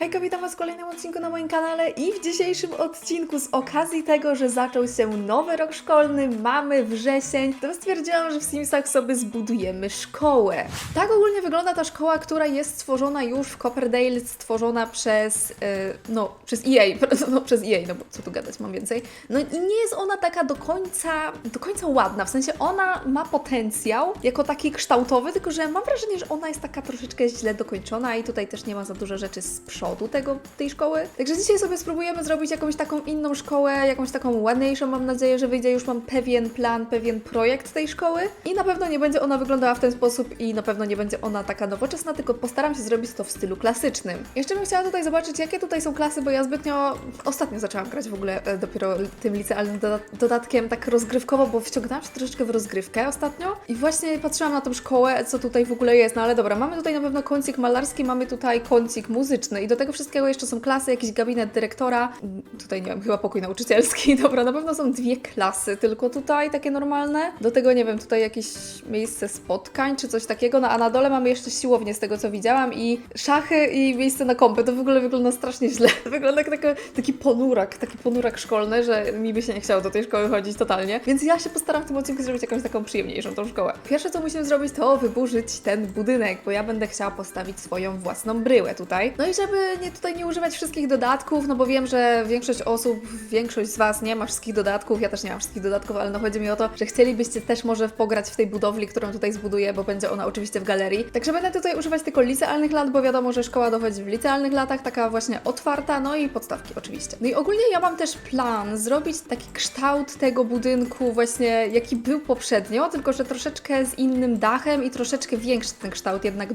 Hejka, witam Was w kolejnym odcinku na moim kanale i w dzisiejszym odcinku z okazji tego, że zaczął się nowy rok szkolny, mamy wrzesień, to stwierdziłam, że w Simsach sobie zbudujemy szkołę. Tak ogólnie wygląda ta szkoła, która jest stworzona już w Copperdale, stworzona przez, e, no, przez EA, no przez EA, no bo co tu gadać, mam więcej. No i nie jest ona taka do końca, do końca ładna, w sensie ona ma potencjał jako taki kształtowy, tylko że mam wrażenie, że ona jest taka troszeczkę źle dokończona i tutaj też nie ma za dużo rzeczy z przodu tego, tej szkoły. Także dzisiaj sobie spróbujemy zrobić jakąś taką inną szkołę, jakąś taką ładniejszą, mam nadzieję, że wyjdzie, już mam pewien plan, pewien projekt tej szkoły i na pewno nie będzie ona wyglądała w ten sposób i na pewno nie będzie ona taka nowoczesna, tylko postaram się zrobić to w stylu klasycznym. Jeszcze bym chciała tutaj zobaczyć, jakie tutaj są klasy, bo ja zbytnio ostatnio zaczęłam grać w ogóle e, dopiero tym licealnym doda- dodatkiem tak rozgrywkowo, bo wciągnęłam się troszeczkę w rozgrywkę ostatnio i właśnie patrzyłam na tą szkołę, co tutaj w ogóle jest, no ale dobra, mamy tutaj na pewno kącik malarski, mamy tutaj kącik muzyczny i do tego wszystkiego jeszcze są klasy, jakiś gabinet dyrektora, tutaj nie wiem, chyba pokój nauczycielski, dobra, na pewno są dwie klasy, tylko tutaj takie normalne, do tego nie wiem, tutaj jakieś miejsce spotkań czy coś takiego, no a na dole mamy jeszcze siłownię z tego co widziałam i szachy i miejsce na kąpy, to w ogóle wygląda strasznie źle, wygląda jak taka, taki ponurak, taki ponurak szkolny, że mi by się nie chciało do tej szkoły chodzić totalnie, więc ja się postaram w tym odcinku zrobić jakąś taką przyjemniejszą tą szkołę. Pierwsze co musimy zrobić to wyburzyć ten budynek, bo ja będę chciała postawić swoją własną bryłę tutaj. No i żeby nie tutaj nie używać wszystkich dodatków, no bo wiem, że większość osób, większość z Was nie ma wszystkich dodatków, ja też nie mam wszystkich dodatków, ale no chodzi mi o to, że chcielibyście też może pograć w tej budowli, którą tutaj zbuduję, bo będzie ona oczywiście w galerii. Także będę tutaj używać tylko licealnych lat, bo wiadomo, że szkoła dochodzi w licealnych latach, taka właśnie otwarta, no i podstawki oczywiście. No i ogólnie ja mam też plan zrobić taki kształt tego budynku właśnie, jaki był poprzednio, tylko że troszeczkę z innym dachem i troszeczkę większy ten kształt jednak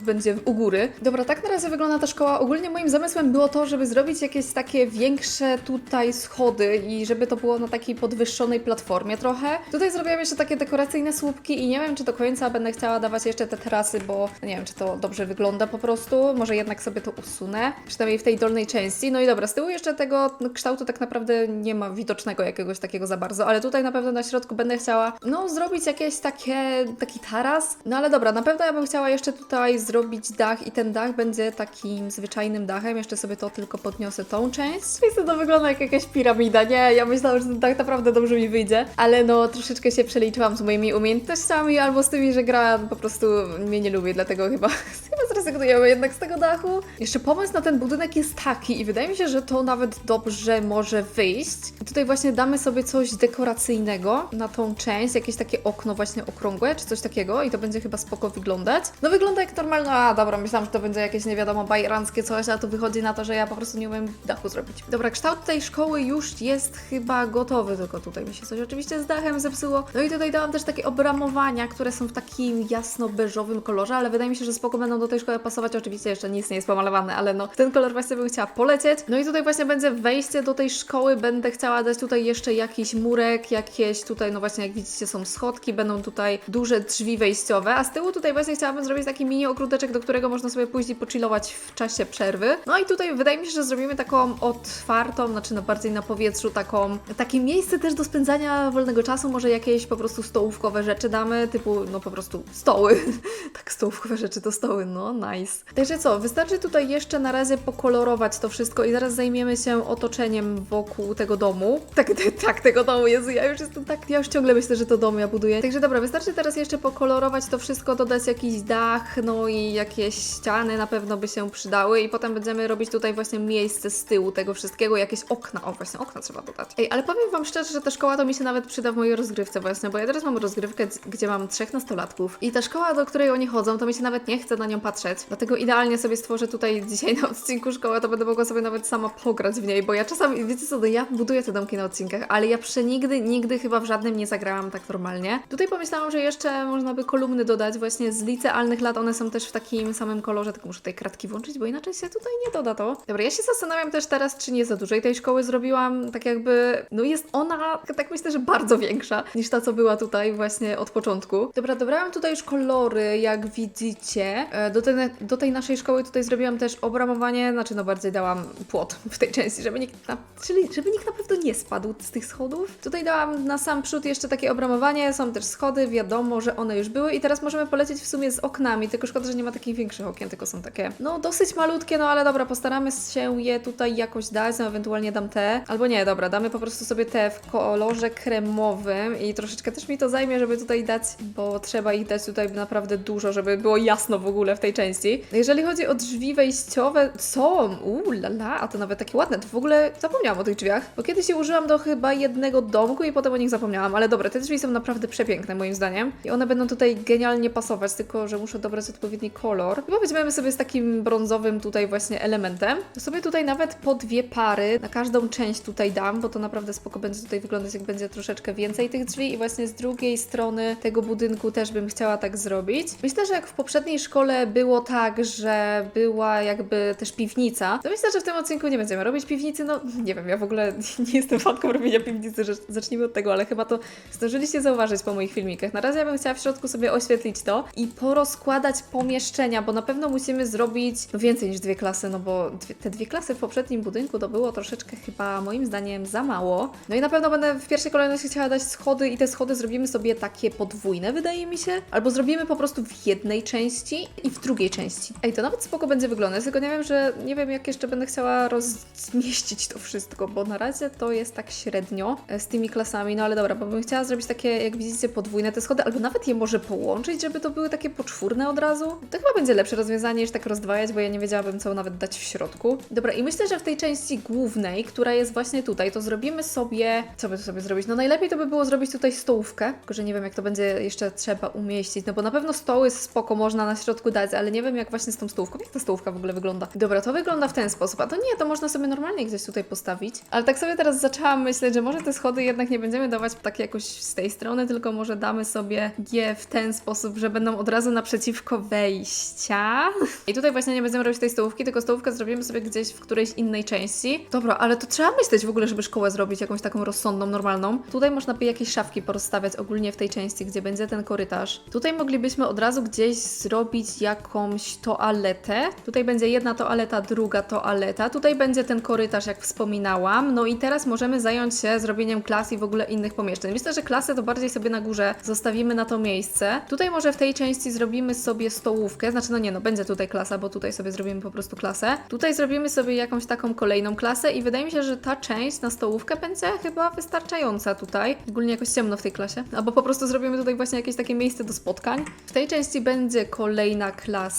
będzie u góry. Dobra, tak na razie wygląda ta szkoła. Ogólnie moim zamysłem było to, żeby zrobić jakieś takie większe tutaj schody i żeby to było na takiej podwyższonej platformie trochę. Tutaj zrobiłam jeszcze takie dekoracyjne słupki i nie wiem, czy do końca będę chciała dawać jeszcze te terasy, bo nie wiem, czy to dobrze wygląda po prostu. Może jednak sobie to usunę, przynajmniej w tej dolnej części. No i dobra, z tyłu jeszcze tego kształtu tak naprawdę nie ma widocznego jakiegoś takiego za bardzo, ale tutaj na pewno na środku będę chciała, no, zrobić jakieś takie, taki taras. No ale dobra, na pewno ja bym chciała jeszcze tutaj zrobić dach i ten dach będzie takim zwyczajnym dachem. Jeszcze sobie to tylko podniosę tą część. Więc to wygląda jak jakaś piramida. Nie, ja myślałam, że dach naprawdę dobrze mi wyjdzie, ale no troszeczkę się przeliczyłam z moimi umiejętnościami albo z tymi, że gra po prostu mnie nie lubi, dlatego chyba, chyba zrezygnujemy jednak z tego dachu. Jeszcze pomysł na ten budynek jest taki i wydaje mi się, że to nawet dobrze może wyjść. Tutaj właśnie damy sobie coś dekoracyjnego na tą część, jakieś takie okno właśnie okrągłe, czy coś takiego i to będzie chyba spoko wyglądać. No wygląda jak normalne, a dobra, myślałam, że to będzie jakieś nie wiadomo bajeranckie coś, a tu wychodzi na to, że ja po prostu nie umiem dachu zrobić. Dobra, kształt tej szkoły już jest chyba gotowy, tylko tutaj mi się coś oczywiście z dachem zepsuło. No i tutaj dałam też takie obramowania, które są w takim jasno-beżowym kolorze, ale wydaje mi się, że spoko będą do tej szkoły pasować. Oczywiście jeszcze nic nie jest pomalowane, ale no ten kolor właśnie bym chciała polecieć. No i tutaj właśnie będzie wejście do tej szkoły, będę chciała dać tutaj jeszcze jakiś murek, jakieś tutaj, no właśnie jak widzicie są schodki, będą tutaj duże drzwi wejściowe, a z tyłu tutaj właśnie chciałabym zrobić taki mini ogródeczek, do którego można sobie i pochillować w czasie przerwy. No i tutaj wydaje mi się, że zrobimy taką otwartą, znaczy no bardziej na powietrzu, taką, takie miejsce też do spędzania wolnego czasu, może jakieś po prostu stołówkowe rzeczy damy, typu no po prostu stoły. tak, stołówkowe rzeczy to stoły, no nice. Także co, wystarczy tutaj jeszcze na razie pokolorować to wszystko i zaraz zajmiemy się otoczeniem wokół tego domu. Tak, tak, tego domu, Jezu, ja już jestem tak, ja już ciągle myślę, że to dom ja buduję. Także dobra, wystarczy teraz jeszcze pokolorować to wszystko, dodać jakiś dach, no i jakieś ściany na pewno by się przydały i potem będziemy robić tutaj właśnie miejsce z tyłu tego wszystkiego, jakieś okna, o właśnie okna trzeba dodać. Ej, ale powiem Wam szczerze, że ta szkoła to mi się nawet przyda w mojej rozgrywce właśnie, bo ja teraz mam rozgrywkę, gdzie mam trzech nastolatków i ta szkoła, do której oni chodzą, to mi się nawet nie chce na nią patrzeć, dlatego idealnie sobie stworzę tutaj dzisiaj na odcinku szkołę, to będę mogła sobie nawet sama pograć w niej, bo ja czasami, wiecie co, no ja buduję te domki na odcinkach, ale ja przenigdy, nigdy chyba w żadnym nie zagrałam tak normalnie. Tutaj pomyślałam, że jeszcze można by kolumny dodać właśnie z licealnych lat, one są też w takim samym kolorze, tylko muszę tutaj kratki włączyć, bo inaczej się tutaj nie doda to. Dobra, ja się zastanawiam też teraz, czy nie za dużej tej szkoły zrobiłam, tak jakby, no jest ona, tak myślę, że bardzo większa niż ta, co była tutaj właśnie od początku. Dobra, dobrałam tutaj już kolory, jak widzicie. E, Do do tej naszej szkoły tutaj zrobiłam też obramowanie, znaczy no bardziej dałam płot w tej części, żeby nikt, na, czyli żeby nikt na pewno nie spadł z tych schodów. Tutaj dałam na sam przód jeszcze takie obramowanie, są też schody, wiadomo, że one już były i teraz możemy polecieć w sumie z oknami, tylko szkoda, że nie ma takich większych okien, tylko są takie, no dosyć malutkie, no ale dobra, postaramy się je tutaj jakoś dać, no ewentualnie dam te. Albo nie, dobra, damy po prostu sobie te w kolorze kremowym i troszeczkę też mi to zajmie, żeby tutaj dać, bo trzeba ich dać tutaj naprawdę dużo, żeby było jasno w ogóle w tej części. Jeżeli chodzi o drzwi wejściowe, są, uuu, lala, a to nawet takie ładne, to w ogóle zapomniałam o tych drzwiach, bo kiedyś je użyłam do chyba jednego domku i potem o nich zapomniałam, ale dobra, te drzwi są naprawdę przepiękne moim zdaniem i one będą tutaj genialnie pasować, tylko że muszę dobrać odpowiedni kolor. Chyba weźmiemy sobie z takim brązowym tutaj właśnie elementem. Sobie tutaj nawet po dwie pary na każdą część tutaj dam, bo to naprawdę spoko będzie tutaj wyglądać, jak będzie troszeczkę więcej tych drzwi i właśnie z drugiej strony tego budynku też bym chciała tak zrobić. Myślę, że jak w poprzedniej szkole było tak, że była jakby też piwnica, to myślę, że w tym odcinku nie będziemy robić piwnicy, no nie wiem, ja w ogóle nie jestem fanką robienia piwnicy, że zacznijmy od tego, ale chyba to zdążyliście zauważyć po moich filmikach. Na razie ja bym chciała w środku sobie oświetlić to i porozkładać pomieszczenia, bo na pewno musimy zrobić więcej niż dwie klasy, no bo dwie, te dwie klasy w poprzednim budynku to było troszeczkę chyba moim zdaniem za mało. No i na pewno będę w pierwszej kolejności chciała dać schody i te schody zrobimy sobie takie podwójne, wydaje mi się. Albo zrobimy po prostu w jednej części i w drugiej części. Ej, to nawet spoko będzie wyglądać, tylko nie wiem, że nie wiem jak jeszcze będę chciała rozmieścić to wszystko, bo na razie to jest tak średnio e, z tymi klasami, no ale dobra, bo bym chciała zrobić takie, jak widzicie, podwójne te schody, albo nawet je może połączyć, żeby to były takie poczwórne od razu. To chyba będzie lepsze rozwiązanie niż tak rozdwajać, bo ja nie wiedziałabym, co nawet dać w środku. Dobra, i myślę, że w tej części głównej, która jest właśnie tutaj, to zrobimy sobie. Co by tu sobie zrobić? No najlepiej to by było zrobić tutaj stołówkę, tylko że nie wiem, jak to będzie jeszcze trzeba umieścić. No bo na pewno stoły spoko można na środku dać, ale nie wiem, jak właśnie z tą stołówką. Jak ta stołówka w ogóle wygląda? Dobra, to wygląda w ten sposób. A to nie, to można sobie normalnie gdzieś tutaj postawić. Ale tak sobie teraz zaczęłam myśleć, że może te schody jednak nie będziemy dawać tak jakoś z tej strony, tylko może damy sobie je w ten sposób, że będą od razu naprzeciwko wejścia. I tutaj właśnie nie będziemy robić tej stołówki, tylko stołówkę zrobimy sobie gdzieś w którejś innej części. Dobra, ale to trzeba myśleć w ogóle, żeby szkołę zrobić jakąś taką rozsądną, normalną. Tutaj można by jakieś szafki porozstawiać ogólnie w tej części, gdzie będzie ten korytarz. Tutaj moglibyśmy od razu gdzieś zrobić jakąś toaletę. Tutaj będzie jedna toaleta, druga toaleta. Tutaj będzie ten korytarz, jak wspominałam. No i teraz możemy zająć się zrobieniem klas i w ogóle innych pomieszczeń. Myślę, że klasy to bardziej sobie na górze zostawimy na to miejsce. Tutaj może w tej części zrobimy sobie stołówkę. Znaczy, no nie, no będzie tutaj klasa, bo tutaj sobie zrobimy po prostu klasę. Tutaj zrobimy sobie jakąś taką kolejną klasę i wydaje mi się, że ta część na stołówkę będzie chyba wystarczająca tutaj. Ogólnie jakoś ciemno w tej klasie. Albo po prostu zrobimy tutaj właśnie jakieś takie miejsce do spotkań. W tej części będzie kolejna klasa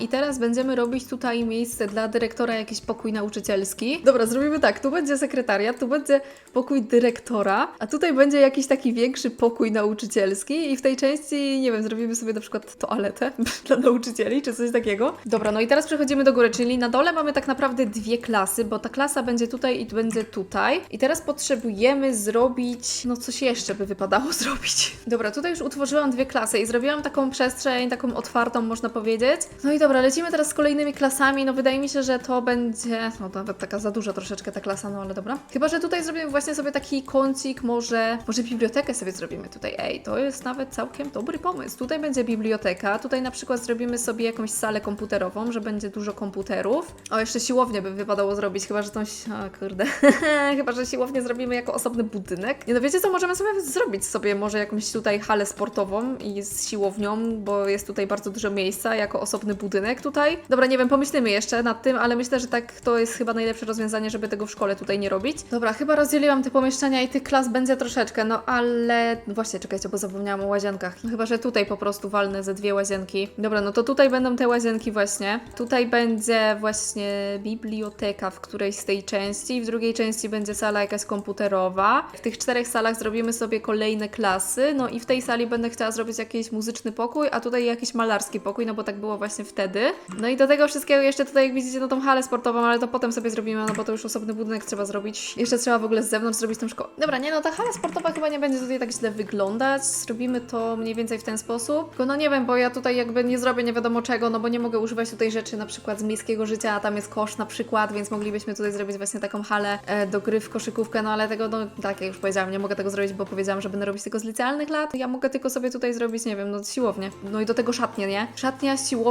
i teraz będziemy robić tutaj miejsce dla dyrektora, jakiś pokój nauczycielski. Dobra, zrobimy tak, tu będzie sekretariat, tu będzie pokój dyrektora, a tutaj będzie jakiś taki większy pokój nauczycielski i w tej części, nie wiem, zrobimy sobie na przykład toaletę dla nauczycieli, czy coś takiego. Dobra, no i teraz przechodzimy do góry, czyli na dole mamy tak naprawdę dwie klasy, bo ta klasa będzie tutaj i będzie tutaj. I teraz potrzebujemy zrobić, no coś jeszcze by wypadało zrobić. Dobra, tutaj już utworzyłam dwie klasy i zrobiłam taką przestrzeń, taką otwartą, można powiedzieć. No i dobra, lecimy teraz z kolejnymi klasami, no wydaje mi się, że to będzie, no nawet taka za duża troszeczkę ta klasa, no ale dobra. Chyba, że tutaj zrobimy właśnie sobie taki kącik, może, może bibliotekę sobie zrobimy tutaj. Ej, to jest nawet całkiem dobry pomysł. Tutaj będzie biblioteka, tutaj na przykład zrobimy sobie jakąś salę komputerową, że będzie dużo komputerów. O, jeszcze siłownię by wypadało zrobić, chyba, że tą, o kurde, chyba, że siłownię zrobimy jako osobny budynek. Nie no, wiecie co, możemy sobie zrobić sobie może jakąś tutaj halę sportową i z siłownią, bo jest tutaj bardzo dużo miejsca jako osobny budynek tutaj. Dobra, nie wiem, pomyślimy jeszcze nad tym, ale myślę, że tak to jest chyba najlepsze rozwiązanie, żeby tego w szkole tutaj nie robić. Dobra, chyba rozdzieliłam te pomieszczenia i tych klas będzie troszeczkę, no ale no właśnie, czekajcie, bo zapomniałam o łazienkach. No chyba, że tutaj po prostu walnę ze dwie łazienki. Dobra, no to tutaj będą te łazienki właśnie. Tutaj będzie właśnie biblioteka w którejś z tej części, w drugiej części będzie sala jakaś komputerowa. W tych czterech salach zrobimy sobie kolejne klasy, no i w tej sali będę chciała zrobić jakiś muzyczny pokój, a tutaj jakiś malarski pokój, no bo tak było właśnie wtedy. No i do tego wszystkiego jeszcze tutaj, jak widzicie, no tą halę sportową, ale to potem sobie zrobimy, no bo to już osobny budynek trzeba zrobić. Jeszcze trzeba w ogóle z zewnątrz zrobić tą szkołę. Dobra, nie no, ta hala sportowa chyba nie będzie tutaj tak źle wyglądać. Zrobimy to mniej więcej w ten sposób. Tylko no nie wiem, bo ja tutaj jakby nie zrobię nie wiadomo czego, no bo nie mogę używać tutaj rzeczy na przykład z miejskiego życia, a tam jest kosz na przykład, więc moglibyśmy tutaj zrobić właśnie taką halę e, do gry w koszykówkę, no ale tego, no tak jak już powiedziałam, nie mogę tego zrobić, bo powiedziałam, że będę robić tylko z licealnych lat. Ja mogę tylko sobie tutaj zrobić, nie wiem, no siłownię. No i do tego szatnię, nie? Szatnia, siłownia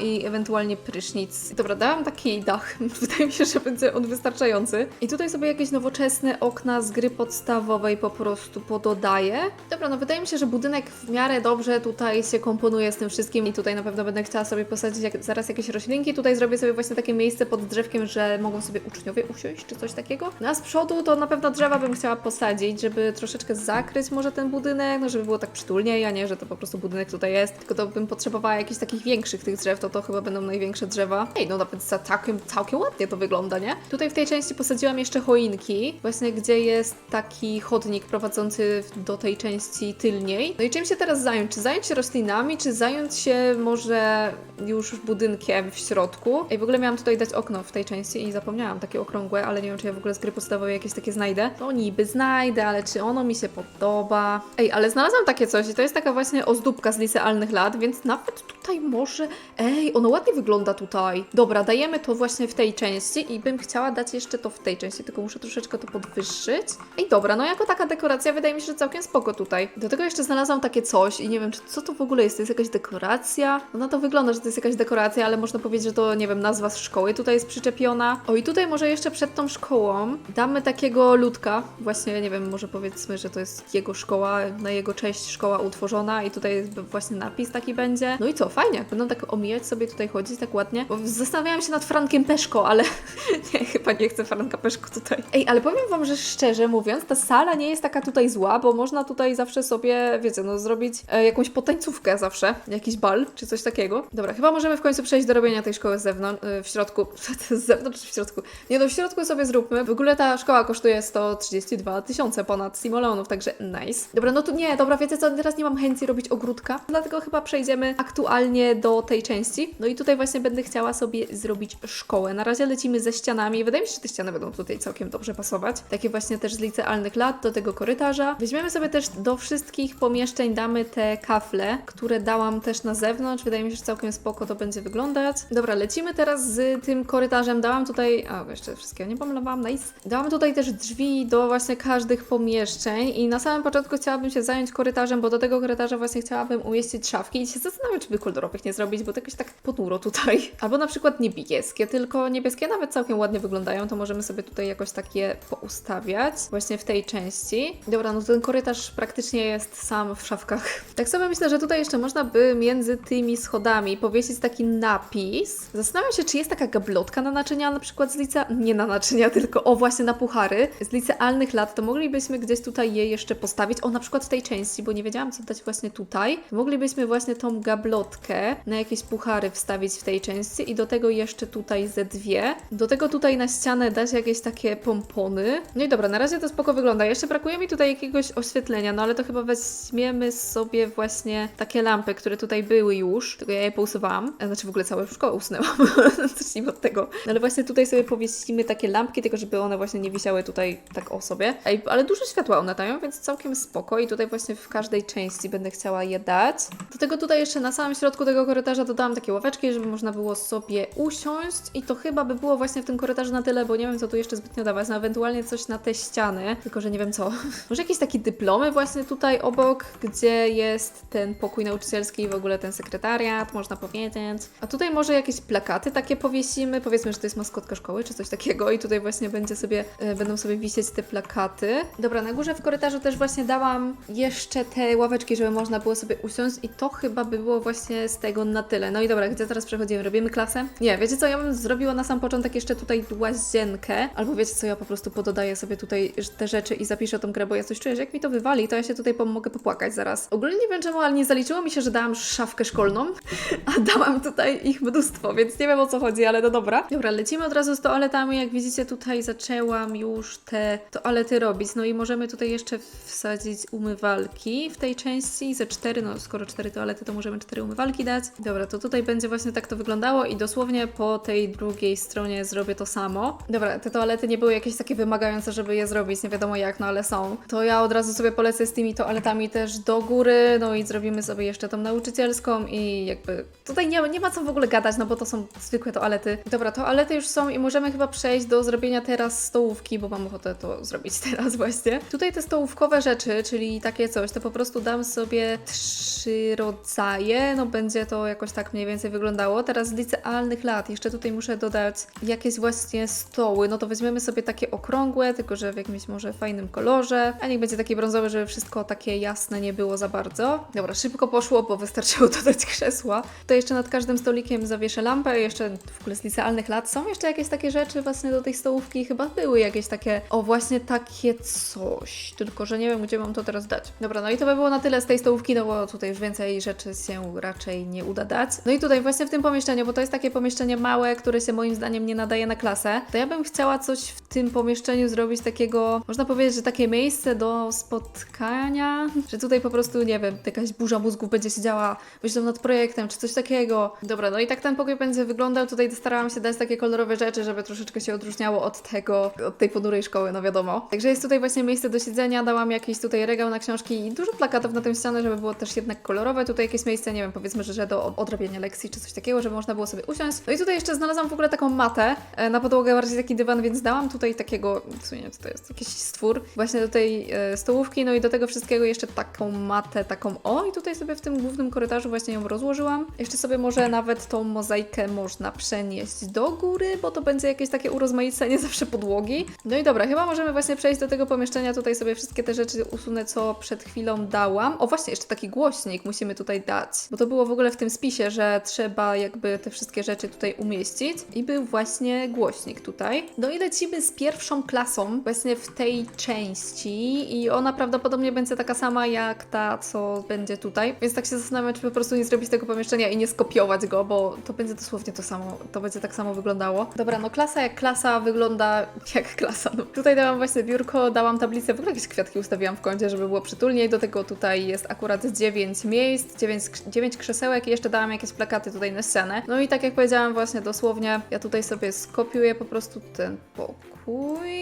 i ewentualnie prysznic. Dobra, dałam taki dach. Wydaje mi się, że będzie on wystarczający. I tutaj sobie jakieś nowoczesne okna z gry podstawowej po prostu pododaję. Dobra, no wydaje mi się, że budynek w miarę dobrze tutaj się komponuje z tym wszystkim i tutaj na pewno będę chciała sobie posadzić jak, zaraz jakieś roślinki. Tutaj tutaj zrobię sobie właśnie takie miejsce pod drzewkiem, że mogą sobie uczniowie usiąść, czy coś takiego. No a z przodu to na pewno drzewa bym chciała posadzić, żeby troszeczkę zakryć może ten budynek, no żeby było tak przytulniej, a nie, że to po prostu budynek tutaj jest, tylko to bym potrzebowała jakichś takich większych tych drzew, to to chyba będą największe drzewa. Ej, no nawet za całkiem, całkiem ładnie to wygląda, nie? Tutaj w tej części posadziłam jeszcze choinki, właśnie gdzie jest taki chodnik prowadzący do tej części tylniej. No i czym się teraz zająć? Czy zająć się roślinami, czy zająć się może już budynkiem w środku? Ej, w ogóle miałam tutaj dać okno w tej części i zapomniałam, takie okrągłe, ale nie wiem, czy ja w ogóle z gry podstawowej jakieś takie znajdę. No niby znajdę, ale czy ono mi się podoba? Ej, ale znalazłam takie coś i to jest taka właśnie ozdóbka z licealnych lat, więc nawet tutaj może... Ej, ono ładnie wygląda tutaj. Dobra, dajemy to właśnie w tej części i bym chciała dać jeszcze to w tej części, tylko muszę troszeczkę to podwyższyć. Ej, dobra, no jako taka dekoracja wydaje mi się, że całkiem spoko tutaj. Do tego jeszcze znalazłam takie coś i nie wiem, co to w ogóle jest. To jest jakaś dekoracja? No na to wygląda, że to jest jakaś dekoracja, ale można powiedzieć, że to, nie wiem, nazwa z szkoły tutaj jest przyczepiona. O, i tutaj może jeszcze przed tą szkołą damy takiego ludka. Właśnie, nie wiem, może powiedzmy, że to jest jego szkoła, na jego cześć szkoła utworzona i tutaj właśnie napis taki będzie. No i co, fajnie. Będą tak omijać sobie tutaj chodzić tak ładnie. Bo zastanawiałam się nad Frankiem Peszko, ale nie, chyba nie chcę Franka Peszko tutaj. Ej, ale powiem Wam, że szczerze mówiąc, ta sala nie jest taka tutaj zła, bo można tutaj zawsze sobie, wiecie, no zrobić e, jakąś potańcówkę zawsze, jakiś bal, czy coś takiego. Dobra, chyba możemy w końcu przejść do robienia tej szkoły z zewnątrz, e, w środku, z zewnątrz, w środku. Nie, no w środku sobie zróbmy. W ogóle ta szkoła kosztuje 132 tysiące ponad simoleonów, także nice. Dobra, no to nie, dobra, wiecie co, teraz nie mam chęci robić ogródka, dlatego chyba przejdziemy aktualnie do tej części. No i tutaj właśnie będę chciała sobie zrobić szkołę. Na razie lecimy ze ścianami. Wydaje mi się, że te ściany będą tutaj całkiem dobrze pasować. Takie właśnie też z licealnych lat do tego korytarza. Weźmiemy sobie też do wszystkich pomieszczeń, damy te kafle, które dałam też na zewnątrz. Wydaje mi się, że całkiem spoko to będzie wyglądać. Dobra, lecimy teraz z tym korytarzem. Dałam tutaj, a jeszcze wszystkiego nie pomalowałam, nice. Dałam tutaj też drzwi do właśnie każdych pomieszczeń i na samym początku chciałabym się zająć korytarzem, bo do tego korytarza właśnie chciałabym umieścić szafki i się zastanawiam, czy by kolorowych nie zrobić, bo to jakoś tak ponuro tutaj. Albo na przykład niebieskie, tylko niebieskie nawet całkiem ładnie wyglądają, to możemy sobie tutaj jakoś takie poustawiać właśnie w tej części. Dobra, no ten korytarz praktycznie jest sam w szafkach. Tak sobie myślę, że tutaj jeszcze można by między tymi schodami powiesić taki napis. Zastanawiam się, czy jest taka gablotka na naczynia, na przykład z lica... Nie na naczynia, tylko o właśnie na puchary. Z licealnych lat, to moglibyśmy gdzieś tutaj je jeszcze postawić. O, na przykład w tej części, bo nie wiedziałam, co dać właśnie tutaj. Moglibyśmy właśnie tą gablotkę na jakieś puchary wstawić w tej części i do tego jeszcze tutaj ze dwie. Do tego tutaj na ścianę dać jakieś takie pompony. No i dobra, na razie to spoko wygląda. Jeszcze brakuje mi tutaj jakiegoś oświetlenia, no ale to chyba weźmiemy sobie właśnie takie lampy, które tutaj były już, tylko ja je pousuwałam. A Znaczy w ogóle całą szkołę usunęłam. Zacznijmy od tego. No ale właśnie tutaj sobie powiesimy takie lampki, tylko żeby one właśnie nie wisiały tutaj tak o sobie. Ej, ale dużo światła one dają, więc całkiem spoko i tutaj właśnie w każdej części będę chciała je dać. Do tego tutaj jeszcze na samym środku tego korytarza dodałam takie ławeczki, żeby można było sobie usiąść i to chyba by było właśnie w tym korytarzu na tyle, bo nie wiem co tu jeszcze zbytnio dawać, no ewentualnie coś na te ściany, tylko że nie wiem co. Może jakieś takie dyplomy właśnie tutaj obok, gdzie jest ten pokój nauczycielski i w ogóle ten sekretariat, można powiedzieć. A tutaj może jakieś plakaty takie powiesimy, powiedzmy, że to jest maskotka szkoły czy coś takiego i tutaj właśnie będzie sobie, e, będą sobie wisieć te plakaty. Dobra, na górze w korytarzu też właśnie dałam jeszcze te ławeczki, żeby można było sobie usiąść i to chyba by było właśnie z tego na tyle. No i dobra, gdzie teraz przechodzimy? Robimy klasę? Nie, wiecie co, ja bym zrobiła na sam początek jeszcze tutaj łazienkę, albo wiecie co, ja po prostu pododaję sobie tutaj te rzeczy i zapiszę tą grę, bo ja coś czuję, że jak mi to wywali, to ja się tutaj mogę popłakać zaraz. Ogólnie nie wiem czemu, ale nie zaliczyło mi się, że dałam szafkę szkolną, a dałam tutaj ich mnóstwo, więc nie wiem o co chodzi, ale no dobra. Dobra, lecimy od razu z toaletami, jak widzicie tutaj zaczęłam już te toalety robić, no i możemy tutaj jeszcze wsadzić umywalki w tej części, ze cztery, no skoro cztery toalety, to możemy cztery umywalki dać. Dobra, to tutaj będzie właśnie tak to wyglądało i dosłownie po tej drugiej stronie zrobię to samo. Dobra, te toalety nie były jakieś takie wymagające, żeby je zrobić, nie wiadomo jak, no ale są. To ja od razu sobie polecę z tymi toaletami też do góry, no i zrobimy sobie jeszcze tą nauczycielską i jakby tutaj nie, nie ma co w ogóle gadać, no bo to są zwykłe toalety. Dobra, toalety już są i możemy chyba przejść do zrobienia teraz stołówki, bo mam ochotę to zrobić teraz właśnie. Tutaj te stołówkowe rzeczy, czyli takie coś, to po prostu dam sobie trzy rodzaje, no będzie to jakoś tak mniej więcej wyglądało. Teraz z licealnych lat, jeszcze tutaj muszę dodać jakieś właśnie stoły, no to weźmiemy sobie takie okrągłe, tylko że w jakimś może fajnym kolorze, a niech będzie taki brązowy, żeby wszystko takie jasne nie było za bardzo. Dobra, szybko poszło, bo wystarczyło dodać krzesła. To jeszcze nad każdym stolikiem zawieszę lampę, jeszcze w ogóle z licealnych lat są jeszcze jakieś takie rzeczy właśnie do tej stołówki, chyba były jakieś takie, o właśnie takie coś, tylko że nie wiem, gdzie mam to teraz dać. Dobra, no i to by było na tyle z tej stołówki, no bo tutaj już więcej rzeczy się raczej nie uda dać. No i tutaj właśnie w tym pomieszczeniu, bo to jest takie pomieszczenie małe, które się moim zdaniem nie nadaje na klasę, to ja bym chciała coś w tym pomieszczeniu zrobić takiego, można powiedzieć, że takie miejsce do spotkania, że tutaj po prostu, nie wiem, jakaś burza mózgów będzie się działa, myślą nad projektem, czy coś takiego. Dobra, no i tak ten pokój będzie wyglądał, tutaj starałam się dać takie kolorowe rzeczy, żeby troszeczkę się odróżniało od tego, od tej ponurej szkoły, no wiadomo. Także jest tutaj właśnie miejsce do siedzenia, dałam jakiś tutaj regał na książki i dużo plakatów na tym ścianie, żeby było też jednak kolorowe. Tutaj jakieś miejsce, nie wiem, powiedzmy, że, że do odrabiania lekcji, czy coś takiego, żeby można było sobie usiąść. No i tutaj jeszcze znalazłam w ogóle taką matę, e, na podłogę bardziej taki dywan, więc dałam tutaj takiego, w sumie co to jest, jakiś stwór, właśnie do tej e, stołówki, no i do tego wszystkiego jeszcze taką matę, taką o i tutaj sobie w tym głównym korytarzu właśnie ją rozłożyłam. Jeszcze sobie może nawet tą mozaikę można przenieść do góry, bo to będzie jakieś takie urozmaicenie zawsze podłogi. No i dobra, chyba możemy właśnie przejść do tego pomieszczenia, tutaj sobie wszystkie te rzeczy usunę, co przed chwilą dałam. O właśnie, jeszcze taki głośnik musimy tutaj dać, bo to było w ogóle w tym spisie, że trzeba jakby te wszystkie rzeczy tutaj umieścić i był właśnie głośnik tutaj. No i lecimy z pierwszą klasą właśnie w tej części i ona prawdopodobnie będzie taka sama jak ta, co będzie tutaj, więc tak się zastanawiam, czy po prostu nie zrobić tego pomieszczenia i nie skopiować go, bo to będzie dosłownie to samo, to będzie tak samo wyglądało. Dobra, no klasa jak klasa wygląda jak klasa. No, tutaj dałam właśnie biurko, dałam tablicę, w ogóle jakieś kwiatki ustawiłam w kącie, żeby było przytulniej, do tego tutaj jest akurat 9 miejsc, 9, 9 krzesełek i jeszcze dałam jakieś plakaty tutaj na ścianę. No i tak jak powiedziałam właśnie dosłownie, ja tutaj sobie skopiuję po prostu ten pokój.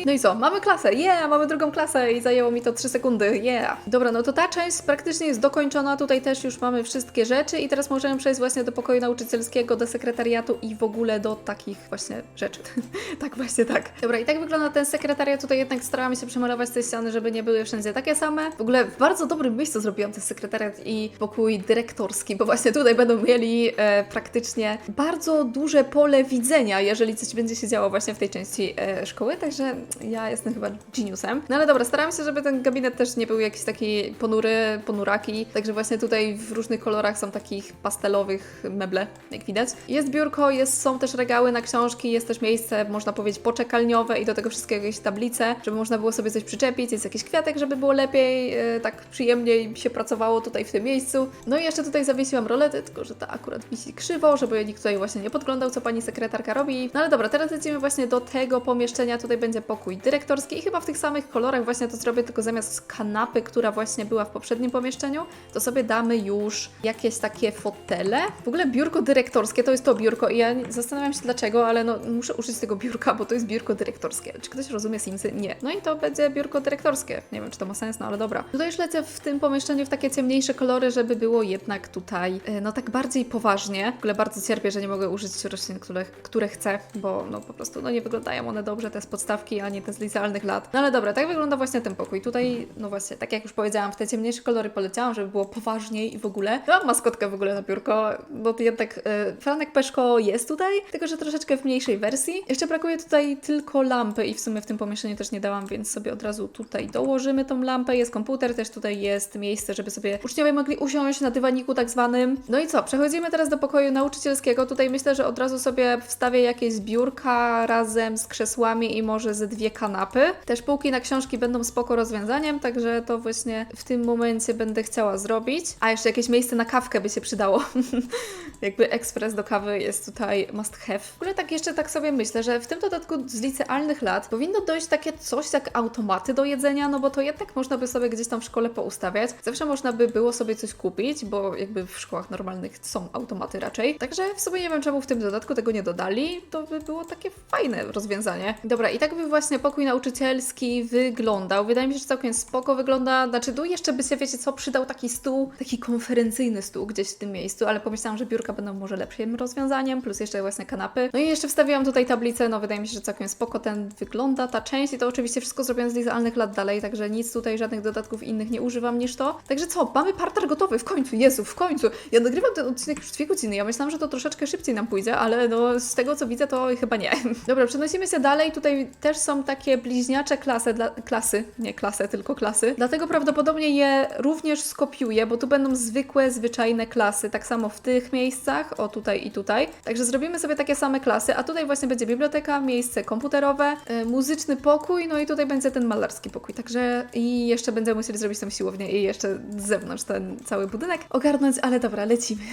No i co? Mamy klasę, yeah! Mamy drugą klasę i zajęło mi to 3 sekundy, yeah! Dobra, no to ta część praktycznie jest dokończona, tutaj też już mamy wszystkie rzeczy i teraz możemy przejść właśnie do pokoju nauczycielskiego, do sekretariatu i w ogóle do takich właśnie rzeczy. tak, właśnie tak. Dobra, i tak wygląda ten sekretariat, tutaj jednak starałam się przemalować te ściany, żeby nie były wszędzie takie same. W ogóle w bardzo dobrym miejscu zrobiłam ten sekretariat i pokój dyrektorski, bo właśnie tutaj będą mieli e, praktycznie bardzo duże pole widzenia, jeżeli coś będzie się działo właśnie w tej części e, szkoły, także ja jestem chyba geniusem. No ale dobra, starałam się, żeby ten gabinet też nie był jakiś taki ponury, ponuraki, także właśnie tutaj w różnych kolorach są takich pastelowych meble, jak widać. Jest biurko, jest, są też regały na książki, jest też miejsce, można powiedzieć, poczekalniowe i do tego wszystkiego jakieś tablice, żeby można było sobie coś przyczepić, jest jakiś kwiatek, żeby było lepiej, e, tak przyjemniej się pracowało tutaj w tym miejscu. No i jeszcze tutaj zawiesiłam rolety, tylko że ta akurat wisi krzywo, żeby nikt tutaj właśnie nie podglądał, co pani sekretarka robi. No ale dobra, teraz lecimy właśnie do tego pomieszczenia, tutaj będzie pokój dyrektorski i chyba w tych samych kolorach właśnie to zrobię, tylko zamiast kanapy, która właśnie była w poprzednim pomieszczeniu, to sobie damy już jakieś takie fotele. W ogóle biurko dyrektorskie to jest to biurko i ja zastanawiam się dlaczego, ale no muszę użyć tego biurka, bo to jest biurko dyrektorskie. Czy ktoś rozumie Simsy? Nie. No i to będzie biurko dyrektorskie. Nie wiem, czy to ma sens, no ale dobra. Tutaj już lecę w tym pomieszczeniu w takie ciemniejsze kolory, żeby było jednak tutaj, e, no tak bardziej poważnie. W ogóle bardzo cierpię, że nie mogę użyć roślin, które, które chcę, bo no po prostu no nie wyglądają one dobrze, te z podstawki, ani te z licealnych lat. No ale dobra, tak wygląda właśnie ten pokój. Tutaj, no właśnie, tak jak już powiedziałam, w te ciemniejsze kolory poleciałam, żeby było poważniej i w ogóle. Mam maskotkę w ogóle na biurko, bo jednak e, Franek Peszko jest tutaj, tylko że troszeczkę w mniejszej wersji. Jeszcze brakuje tutaj tylko lampy i w sumie w tym pomieszczeniu też nie dałam, więc sobie od razu tutaj dołożymy tą lampę. Jest komputer, też tutaj jest miejsce, żeby sobie uczniowie mogli usiąść na dywaniku tak zwanym. No i co? Przechodzimy teraz do pokoju nauczycielskiego. Tutaj myślę, że od razu sobie wstawię jakieś biurka razem z krzesłami i może ze dwie kanapy. Też półki na książki będą spoko rozwiązaniem, także to właśnie w tym momencie będę chciała zrobić. A jeszcze jakieś miejsce na kawkę by się przydało. Jakby ekspres do kawy jest tutaj must have. W ogóle tak jeszcze tak sobie myślę, że w tym dodatku z licealnych lat powinno dojść takie coś jak automaty do jedzenia, no bo to jednak można by sobie gdzieś tam w szkole poustawiać. Zawsze można by było sobie coś kupić, bo jakby w szkołach normalnych są automaty raczej. Także w sumie nie wiem czemu w tym dodatku tego nie dodali, to by było takie fajne rozwiązanie. Dobra, i tak by właśnie pokój nauczycielski wyglądał. Wydaje mi się, że całkiem spoko wygląda. Znaczy tu jeszcze by się, wiecie co, przydał taki stół, taki konferencyjny stół gdzieś w tym miejscu, ale pomyślałam, że biurka będą może lepszym rozwiązaniem, plus jeszcze właśnie kanapy. No i jeszcze wstawiłam tutaj tablicę, no wydaje mi się, że całkiem spoko ten wygląda, ta część i to oczywiście wszystko zrobione z licealnych lat dalej, także nic tutaj, żadnych dodatków innych nie używam niż to. Także co, mamy parter gotowy, w końcu, Jezu, w końcu. Ja nagrywam ten odcinek już dwie godziny, ja myślałam, że to troszeczkę szybciej nam pójdzie, ale no z tego co widzę, to chyba nie. Dobra, przenosimy się dalej. Tutaj też są takie bliźniacze klasy, dla, klasy, nie klasy, tylko klasy. Dlatego prawdopodobnie je również skopiuję, bo tu będą zwykłe, zwyczajne klasy. Tak samo w tych miejscach, o tutaj i tutaj. Także zrobimy sobie takie same klasy, a tutaj właśnie będzie biblioteka, miejsce komputerowe, y, muzyczny pokój, no i tutaj będzie ten malarski pokój. Także i jeszcze będziemy musieli zrobić tam siłownię i jeszcze z zewnątrz ten cały budynek ogarnąć, ale dobra, lecimy.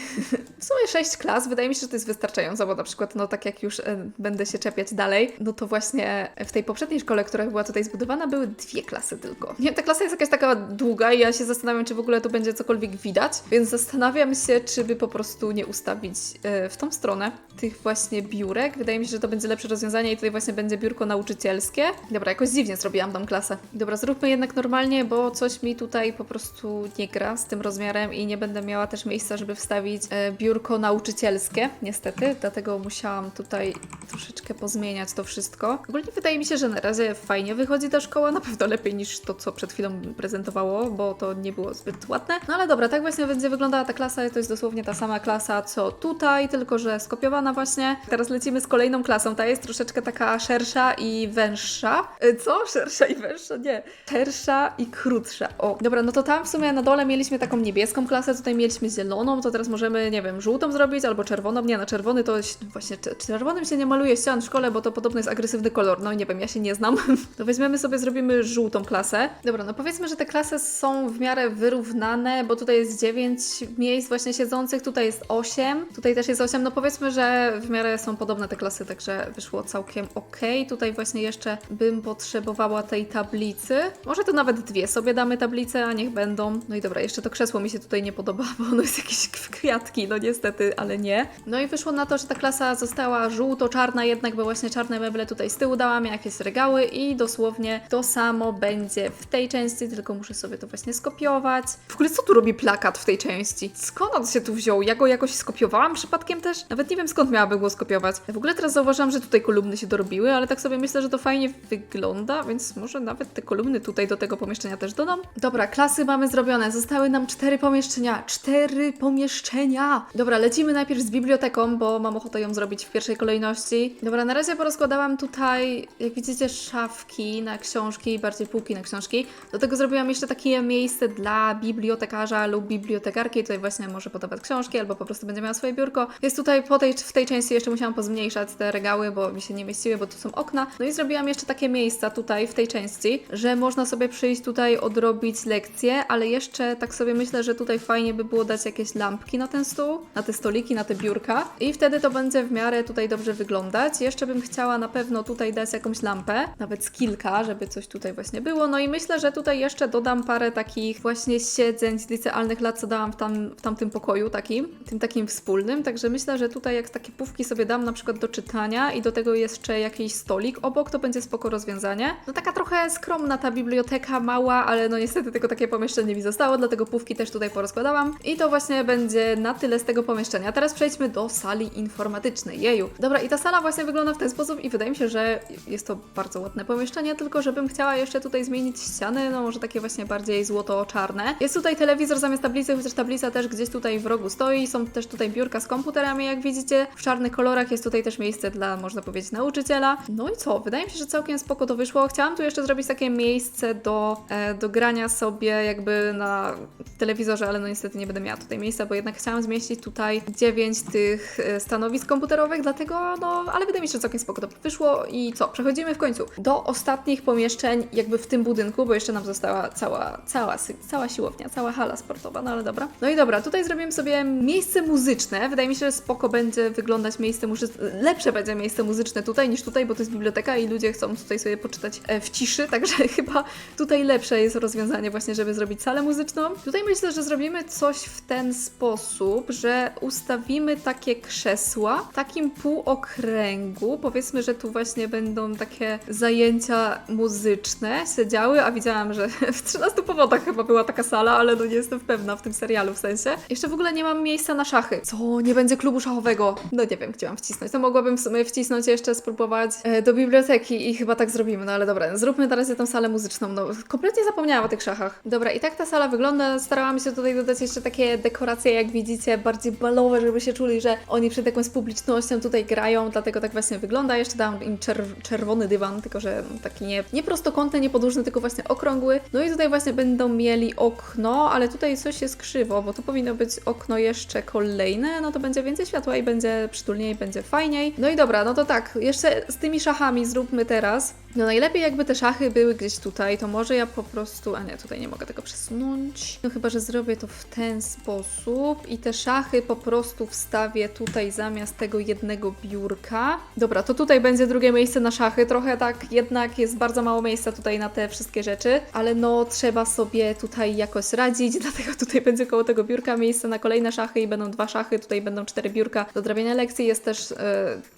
W sumie sześć klas, wydaje mi się, że to jest wystarczająco, bo na przykład, no tak jak już e, będę się czepiać dalej, no to właśnie w tej poprzedniej szkole, która była tutaj zbudowana, były dwie klasy tylko. Nie, ta klasa jest jakaś taka długa i ja się zastanawiam, czy w ogóle tu będzie cokolwiek widać, więc zastanawiam się, czy by po prostu nie ustawić e, w tą stronę tych właśnie biurek. Wydaje mi się, że to będzie lepsze rozwiązanie i tutaj właśnie będzie biurko nauczycielskie. Dobra, jakoś dziwnie zrobiłam tą klasę. Dobra, zróbmy jednak normalnie, bo coś mi tutaj po prostu nie gra z tym rozmiarem i nie będę miała też miejsca, żeby wstawić e, biurko nauczycielskie, niestety, dlatego musiałam tutaj troszeczkę pozmieniać to wszystko. Ogólnie wydaje mi się, że na razie fajnie wychodzi ta szkoła, na pewno lepiej niż to, co przed chwilą prezentowało, bo to nie było zbyt ładne. No ale dobra, tak właśnie będzie wyglądała ta klasa, to jest dosłownie ta sama klasa, co tutaj, tylko że skopiowana właśnie. Teraz lecimy z kolejną klasą, ta jest troszeczkę taka szersza i węższa. E, Co? Szersza i węższa? Nie. Szersza i krótsza. O, dobra, no to tam w sumie na dole mieliśmy taką niebieską klasę, tutaj mieliśmy zieloną, to teraz możemy, nie wiem, żółtą zrobić albo czerwoną. Nie, na czerwony to właśnie cz- czerwonym się nie maluje ścian w szkole, bo to podobno jest agresywny kolor. No nie wiem, ja się nie znam. to weźmiemy sobie, zrobimy żółtą klasę. Dobra, no powiedzmy, że te klasy są w miarę wyrównane, bo tutaj jest 9 miejsc właśnie siedzących, tutaj jest 8, tutaj też jest 8. No powiedzmy, że w miarę są podobne te klasy, także wyszło całkiem ok. Tutaj właśnie jeszcze bym potrzebowała tej tablicy. Może tu nawet dwie sobie damy tablice, a niech będą. No i dobra, jeszcze to krzesło mi się tutaj nie podoba, bo ono jest jakieś kwiatki, no niestety, ale nie. No i wyszło na to, że ta klasa została żółto-czarna jednak, bo właśnie czarne meble tutaj z tyłu dałam, jakieś regały i dosłownie to samo będzie w tej części, tylko muszę sobie to właśnie skopiować. W ogóle co tu robi plakat w tej części? Skąd on się tu wziął? Ja go jakoś skopiowałam przypadkiem też? Nawet nie wiem skąd miałabym go skopiować. W ogóle teraz zauważyłam, że tutaj kolumny się dorobiły, ale tak sobie myślę, że to fajnie wygląda, więc może nawet te kolumny tutaj do tego pomieszczenia też dodam. Dobra, klasy mamy zrobione. Zostały nam cztery pomieszczenia. Cztery pomieszczenia! Dobra, lecimy najpierw z biblioteką, bo mam ochotę ją zrobić w pierwszej kolejności. Dobra, na razie porozkładałam tutaj, jak widzicie, szafki na książki, bardziej półki na książki. Do tego zrobiłam jeszcze takie miejsce dla bibliotekarza lub bibliotekarki. Tutaj właśnie może podawać książki, albo po prostu będzie miała swoje biurko. Jest tutaj po tej, w tej części jeszcze musiałam pozmniejszać te regały, bo mi się nie mieściły, bo tu są okna. No i zrobiłam jeszcze takie miejsca tutaj w tej części, że można sobie przyjść tutaj odrobić lekcje, ale jeszcze tak sobie myślę, że tutaj fajnie by było dać jakieś lampki na ten stół, na te stoliki, na te biurka i wtedy to będzie w miarę tutaj dobrze wyglądać. Jeszcze bym chciała na pewno tutaj dać jakąś lampę, nawet z kilka, żeby coś tutaj właśnie było. No i myślę, że tutaj jeszcze dodam parę takich właśnie siedzeń z licealnych lat, co dałam w, tam, w tamtym pokoju takim, tym takim wspólnym, także myślę, że tutaj jak takie pówki sobie dam na przykład do czytania i do tego jeszcze jakiś stolik obok, to będzie spoko rozwiązanie. No taka trochę skromna ta biblioteka, mała, ale no niestety tylko takie pomieszczenie mi zostało, dlatego pówki też tutaj porozkładałam. I to właśnie będzie na tyle z tego pomieszczenia. Teraz przejdźmy do sali informatycznej. Jeju. Dobra, i ta sala właśnie wygląda w ten sposób i wydaje mi się, że jest to bardzo ładne pomieszczenie, tylko żebym chciała jeszcze tutaj zmienić ściany, no może takie właśnie bardziej złoto-czarne. Jest tutaj telewizor zamiast tablicy, chociaż tablica też gdzieś tutaj w rogu stoi. Są też tutaj biurka z komputerami, jak widzicie. W czarnych kolorach jest tutaj też miejsce dla, można powiedzieć, nauczyciela. No i co? Wydaje mi się, że całkiem spoko to wyszło. Chciałam tu jeszcze zrobić takie miejsce do, e, do grania sobie jakby na telewizorze, ale no niestety nie będę miała tutaj miejsca, bo jednak chciałam zmieścić tutaj dziewięć tych e, stanowisk komputerowych, dlatego no, ale wydaje mi się, że całkiem spoko to wyszło i co? Przechodzimy w końcu do ostatnich pomieszczeń jakby w tym budynku, bo jeszcze nam została cała, cała, cała siłownia, cała hala sportowa, no ale dobra. No i dobra, tutaj zrobimy sobie miejsce muzyczne. Wydaje mi się, że spoko będzie wyglądać miejsce muzyczne, lepsze będzie miejsce muzyczne tutaj niż tutaj, bo to jest biblioteka i ludzie chcą tutaj sobie poczytać e, w ciszy, także chyba tutaj lepsze jest rozwiązanie właśnie, żeby zrobić salę muzyczną. Tutaj myślę, że zrobimy coś w ten sposób, że ustawimy takie krzesła w takim półokręgu. Powiedzmy, że tu właśnie będą takie zajęcia muzyczne się działy, a widziałam, że w 13 powodach chyba była taka sala, ale no nie jestem pewna w tym serialu w sensie. Jeszcze w ogóle nie mam miejsca na szachy. Co? Nie będzie klubu szachowego. No nie wiem, chciałam wcisnąć. No mogłabym w sumie wcisnąć jeszcze, spróbować e, do biblioteki i chyba tak zrobimy, no ale dobra, zróbmy teraz tę salę muzyczną. No kompletnie zapomniałam o tych szachach. Dobra, i tak ta sala wygląda. Starałam się tutaj dodać jeszcze takie dekoracje, jak widzicie, bardziej balowe, żeby się czuli, że oni przed jakąś publicznością tutaj grają, dlatego tak właśnie wygląda. Jeszcze dałam im czer- czerwony dywan, tylko że taki nie, nie prostokątny, nie podłużny, tylko właśnie okrągły. No i tutaj właśnie będą mieli okno, ale tutaj coś jest krzywo, bo tu powinno być okno jeszcze kolejne, no to będzie więcej światła i będzie przytulniej, będzie fajniej. No i dobra, no to tak, jeszcze z tymi szachami zróbmy teraz. No najlepiej jakby te szachy były gdzieś tutaj, to może ja po prostu, a nie, tutaj nie mogę tego przesunąć. No chyba, że zrobię to w ten sposób i te szachy po prostu wstawię tutaj zamiast tego jednego biurka. Dobra, to tutaj będzie drugie miejsce na szachy, trochę tak jednak jest bardzo mało miejsca tutaj na te wszystkie rzeczy, ale no trzeba sobie tutaj jakoś radzić, dlatego tutaj będzie koło tego biurka miejsce na kolejne szachy i będą dwa szachy, tutaj będą cztery biurka do drabiania lekcji, jest też, e,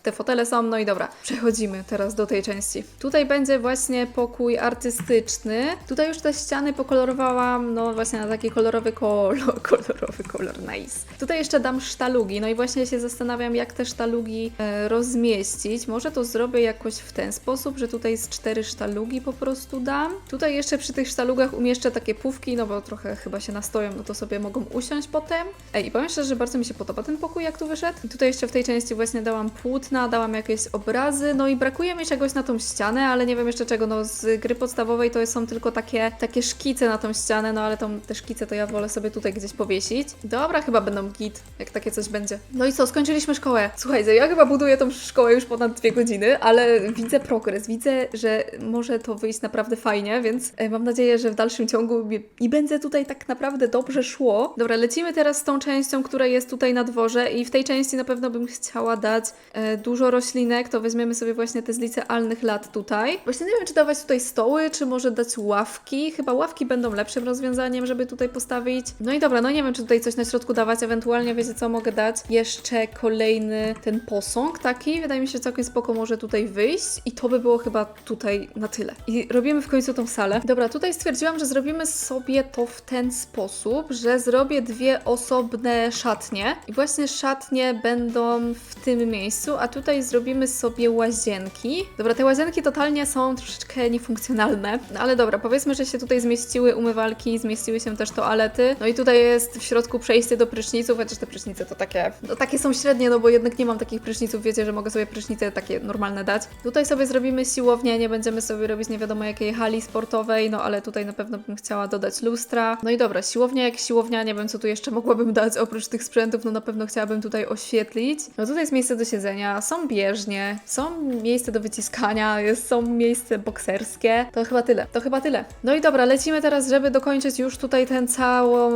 te fotele są, no i dobra, przechodzimy teraz do tej części. Tutaj będzie właśnie pokój artystyczny, tutaj już te ściany pokolorowałam, no właśnie na taki kolorowy kolor, kolorowy kolor, nice. Tutaj jeszcze dam sztalugi, no i właśnie się zastanawiam, jak te sztalugi e, rozmieścić. Może to zrobię jakoś w ten sposób, że tutaj z cztery sztalugi po prostu dam. Tutaj jeszcze przy tych sztalugach umieszczę takie pówki, no bo trochę chyba się nastoją, no to sobie mogą usiąść potem. Ej, i powiem szczerze, że bardzo mi się podoba ten pokój, jak tu wyszedł. Tutaj jeszcze w tej części właśnie dałam płótna, dałam jakieś obrazy, no i brakuje mi czegoś na tą ścianę, ale nie wiem jeszcze czego, no z gry podstawowej to są tylko takie, takie szkice na tą ścianę, no ale tą, te szkice to ja wolę sobie tutaj gdzieś powiesić. Dobra, chyba będą git, jak takie coś będzie. No i co, skończyliśmy szkołę. Słuchajcie, ja chyba buduję tą szkołę już ponad dwie godziny, ale widzę progres, widzę, że może to wyjść naprawdę fajnie, więc e, mam nadzieję, że w dalszym ciągu i będzie tutaj tak naprawdę dobrze szło. Dobra, lecimy teraz z tą częścią, która jest tutaj na dworze i w tej części na pewno bym chciała dać e, dużo roślinek, to weźmiemy sobie właśnie te z licealnych lat tutaj. Właśnie nie wiem, czy dawać tutaj stoły, czy może dać ławki. Chyba ławki będą lepszym rozwiązaniem, żeby tutaj postawić. No i dobra, no nie wiem, czy tutaj coś na środku dawać, ewentualnie wiecie co mogę dać? Jeszcze kolejny ten posąg taki, wydaje mi się całkiem spoko może tutaj wyjść i to by było chyba tutaj na tyle. I robimy w końcu tą salę. Dobra, tutaj stwierdziłam, że zrobimy sobie to w ten sposób, że zrobię dwie osobne szatnie i właśnie szatnie będą w tym miejscu, a tutaj zrobimy sobie łazienki. Dobra, te łazienki totalnie są troszeczkę niefunkcjonalne, no ale dobra, powiedzmy, że się tutaj zmieściły umywalki, zmieściły się też toalety, no i tutaj jest w środku przejście do pryszniców, chociaż te prysznice to takie, no takie są średnie, no bo jednak nie mam takich pryszniców, wiecie, że mogę sobie prysznice takie normalne dać. Tutaj sobie zrobimy siłownię, nie będziemy sobie robić nie wiadomo jakiej hali sportowej, no ale tutaj na pewno bym chciała dodać lustra. No i dobra, siłownia jak siłownia, nie wiem co tu jeszcze mogłabym dać oprócz tych sprzętów, no na pewno chciałabym tutaj oświetlić. No tutaj jest miejsce do siedzenia, są bieżnie, są miejsce do wyciskania, jest, są miejsce bokserskie. To chyba tyle, to chyba tyle. No i dobra, lecimy teraz, żeby dokończyć już tutaj tę całą,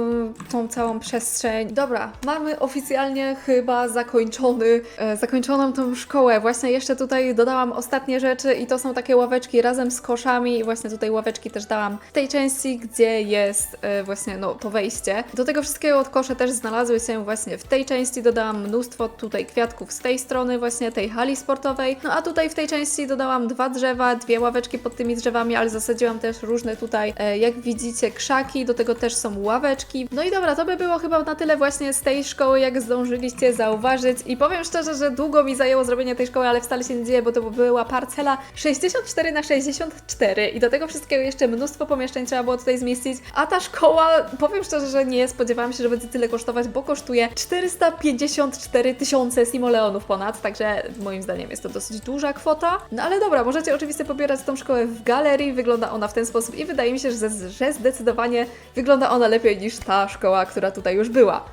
tą całą przestrzeń. Dobra, mamy oficjalnie chyba zakończony, e, zakończoną tą szkołę. Właśnie jeszcze tutaj dodałam ostatnie rzeczy i to są takie ławeczki razem z koszami i właśnie tutaj ławeczki też dałam w tej części, gdzie jest e, właśnie no to wejście. Do tego wszystkiego od kosze też znalazły się właśnie w tej części, dodałam mnóstwo tutaj kwiatków z tej strony właśnie tej hali sportowej. No a tutaj w tej części dodałam dwa drzewa, dwie ławeczki pod tymi drzewami, ale zasadziłam też różne tutaj, e, jak widzicie, krzaki, do tego też są ławeczki. No i dobra, to by było chyba na tyle właśnie z tej szkoły, jak zdążyliście zauważyć i powiem szczerze, że długo mi zajęło zrobienie tej szkoły, ale wcale się nie dzieje, bo to była parcela 64 na 64 i do tego wszystkiego jeszcze mnóstwo pomieszczeń trzeba było tutaj zmieścić, a ta szkoła, powiem szczerze, że nie spodziewałam się, że będzie tyle kosztować, bo kosztuje 454 tysiące simoleonów ponad, także moim zdaniem jest to dosyć duża kwota. No ale dobra, możecie oczywiście pobierać tą szkołę w galerii, wygląda ona w ten sposób i wydaje mi się, że, zdecydowanie wygląda ona lepiej niż ta szkoła, która tutaj już była.